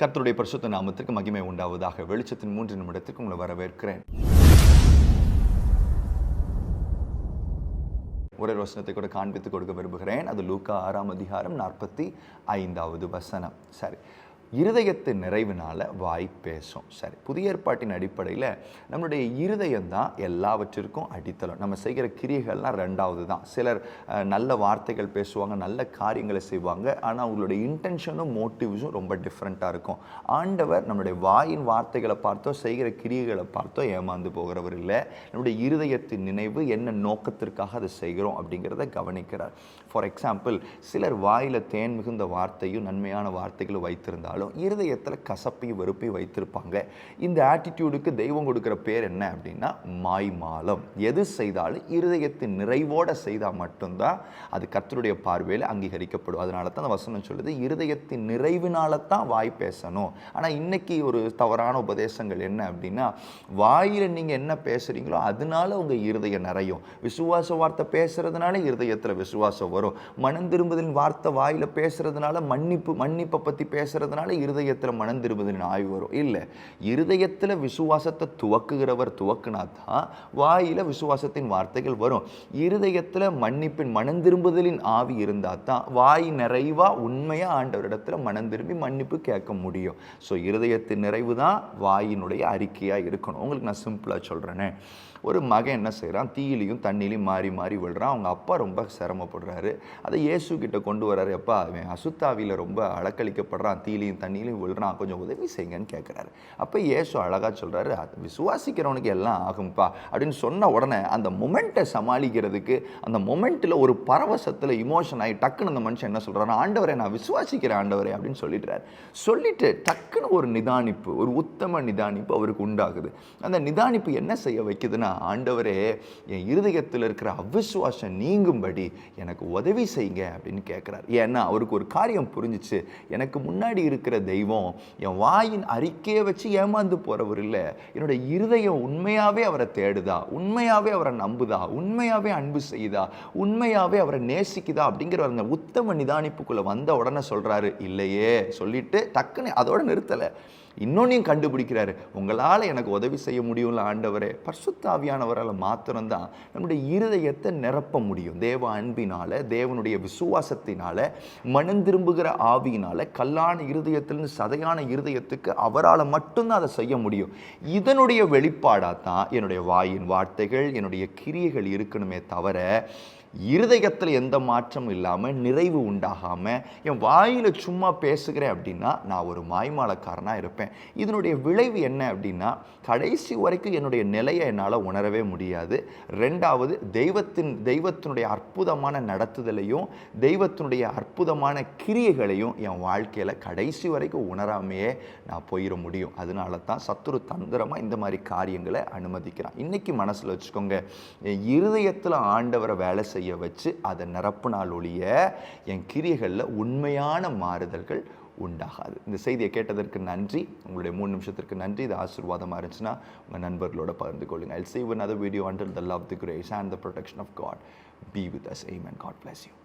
கர்த்தருடைய பரிசுத்த நாமத்திற்கு மகிமை உண்டாவதாக. வெளிச்சத்தின் மூன்று நிமிடத்திற்கு உங்களை வரவேற்கிறேன். ஒரே வசனத்தை கூட காண்பித்து கொடுக்க விரும்புகிறேன். அது லூக்கா ஆறாம் அதிகாரம் நாற்பத்தி ஐந்தாவது வசனம். சரி. இருதயத்து நிறைவினால் வாய் பேசும். சரி புதிய ஏற்பாட்டின் அடிப்படையில் நம்மளுடைய இருதயம் தான் எல்லாவற்றிற்கும் அடித்தளம். நம்ம செய்கிற கிரியைகள்லாம் ரெண்டாவது தான். சிலர் நல்ல வார்த்தைகள் பேசுவாங்க நல்ல காரியங்களை செய்வாங்க. ஆனால் அவங்களுடைய இன்டென்ஷனும் மோட்டிவ்ஸும் ரொம்ப டிஃப்ரெண்ட்டாக இருக்கும். ஆண்டவர் நம்மளுடைய வாயின் வார்த்தைகளை பார்த்தோ செய்கிற கிரியைகளை பார்த்தோ ஏமாந்து போகிறவர் இல்லை. நம்முடைய இருதயத்தின் நினைவு என்ன நோக்கத்திற்காக அதை செய்கிறோம் அப்படிங்கிறத கவனிக்கிறார். ஃபார் எக்ஸாம்பிள் சிலர் வாயில் தேன் மிகுந்த வார்த்தையும் நன்மையான வார்த்தைகளும் வைத்திருந்தாலும் இருதயத்தில் கசப்பையும் வெறுப்பையும் வைத்திருப்பாங்க. இந்த ஆட்டிடியூடுக்கு தெய்வம் கொடுக்குற பேர் என்ன அப்படின்னா மாய்மாலம். எது செய்தாலும் இருதயத்தின் நிறைவோட செய்தால் மட்டும்தான் அது கர்த்தருடைய பார்வையில் அங்கீகரிக்கப்படும். அதனால தான் அந்த வசனம் சொல்லுது இருதயத்தின் நிறைவினால தான் வாய் பேசணும். ஆனால் இன்னைக்கு ஒரு தவறான உபதேசங்கள் என்ன அப்படின்னா வாயில் நீங்கள் என்ன பேசுகிறீங்களோ அதனால உங்கள் இருதயம் நிறையும். விசுவாச வார்த்தை பேசுறதுனால இருதயத்தில் விசுவாசம் வரும். மனம் திரும்புதலின் வார்த்தை வாயில் பேசுகிறதுனால மன்னிப்பு மன்னிப்பை பற்றி பேசுகிறதுனால பேசுறதுனால இருதயத்தில் மனம் திரும்புதலின் ஆய்வு வரும். இல்லை இருதயத்தில் விசுவாசத்தை துவக்குகிறவர் துவக்குனா தான் வாயில் விசுவாசத்தின் வார்த்தைகள் வரும். இருதயத்தில் மன்னிப்பின் மனம் திரும்புதலின் ஆவி இருந்தால் தான் வாய் நிறைவாக உண்மையாக ஆண்டவரிடத்தில் மனம் திரும்பி மன்னிப்பு கேட்க முடியும். ஸோ இருதயத்தின் நிறைவு தான் வாயினுடைய அறிக்கையாக இருக்கணும். உங்களுக்கு நான் சிம்பிளாக சொல்கிறேனே ஒரு மகன் என்ன செய்கிறான் தீயிலையும் தண்ணிலையும் மாறி மாறி விழுறான். அவங்க அப்பா ரொம்ப சிரமப்படுறாரு. அதை இயேசு கிட்ட கொண்டு வர்றாரு. அப்பா அவன் அசுத்தாவியில் ரொம்ப அலக்களிக்கப்படுறான் தீலையும் தண்ணியிலையும் விழுறான் கொஞ்சம் உதவி செய்யுங்கன்னு கேட்குறாரு அப்போ ஏசு அழகாக சொல்கிறாரு அது விசுவாசிக்கிறவனுக்கு எல்லாம் ஆகும்ப்பா அப்படின்னு சொன்ன உடனே அந்த மொமெண்ட்டை சமாளிக்கிறதுக்கு அந்த மொமெண்ட்டில் ஒரு பரவசத்தில் இமோஷன் ஆகி டக்குன்னு அந்த மனுஷன் என்ன சொல்கிறாரு ஆண்டவரே நான் விசுவாசிக்கிறேன் ஆண்டவரே அப்படின்னு சொல்லிடுறாரு. சொல்லிட்டு டக்குன்னு ஒரு நிதானிப்பு ஒரு உத்தம நிதானிப்பு அவருக்கு உண்டாகுது. அந்த நிதானிப்பு என்ன செய்ய வைக்குதுன்னா ஆண்டவரே என் இருதயத்தில் இருக்கிற அவிசுவாசம் நீங்கும்படி எனக்கு உதவி செய்யுங்க அப்படின்னு கேட்குறாரு ஏன்னா அவருக்கு ஒரு காரியம் புரிஞ்சிச்சு. எனக்கு முன்னாடி இருக்கிற தெய்வம் என் வாயின் அறிக்கையை வச்சு ஏமாந்து போகிறவர் இல்லை. என்னோட இருதயம் உண்மையாகவே அவரை தேடுதா? உண்மையாகவே அவரை நம்புதா? உண்மையாகவே அன்பு செய்யுதா உண்மையாகவே அவரை நேசிக்குதா? அப்படிங்கிற அந்த உத்தம நிதானிப்புக்குள்ளே வந்த உடனே சொல்கிறாரு இல்லையே சொல்லிட்டு டக்குன்னு அதோட நிறுத்தலை. இன்னொன்னையும் கண்டுபிடிக்கிறாரு. உங்களால் எனக்கு உதவி செய்ய முடியும்ல ஆண்டவரே. பர்சுத்தாவியானவரால் மாத்திரம்தான் நம்முடைய இருதயத்தை நிரப்ப முடியும். தேவ அன்பினால் தேவனுடைய விசுவாசத்தினால மனம் திரும்புகிற ஆவியினால கல்லான இருதயத்திலிருந்து சதையான இருதயத்துக்கு அவரால் மட்டும்தான் அதை செய்ய முடியும். இதனுடைய வெளிப்பாடாக தான் என்னுடைய வாயின் வார்த்தைகள் என்னுடைய கிரியைகள் இருக்கணுமே தவிர இருதயத்தில் எந்த மாற்றமும் இல்லாமல் நிறைவு உண்டாகாமல் என் வாயில் சும்மா பேசுகிறேன் அப்படின்னா நான் ஒரு மாய்மாலக்காரனாக இருப்பேன். இதனுடைய விளைவு என்ன அப்படின்னா கடைசி வரைக்கும் என்னுடைய நிலையை என்னால் உணரவே முடியாது. ரெண்டாவது தெய்வத்தின் தெய்வத்தினுடைய அற்புதமான நடத்துதலையும் தெய்வத்தினுடைய அற்புதமான கிரியைகளையும் என் வாழ்க்கையில் கடைசி வரைக்கும் உணராமையே நான் போயிட முடியும். அதனால தான் சத்துரு தந்திரமாக இந்த மாதிரி காரியங்களை அனுமதிக்கிறான். இன்றைக்கி மனசில் வச்சுக்கோங்க என் இருதயத்தில் ஆண்டவரை வேலை செய்ய வச்சு அதை நிரப்புனால் ஒழிய என் கிரியைகளில் உண்மையான மாறுதல்கள் உண்டாகாது. இந்த செய்தியை கேட்டதற்கு நன்றி. உங்களுடைய மூணு நிமிஷத்திற்கு நன்றி. இது ஆசீர்வாதமாக இருந்துச்சுன்னா உங்கள் நண்பர்களோட பகிர்ந்து கொள்ளுங்கள் I save other video under the love the grace and the protection of God be with us aim and God bless you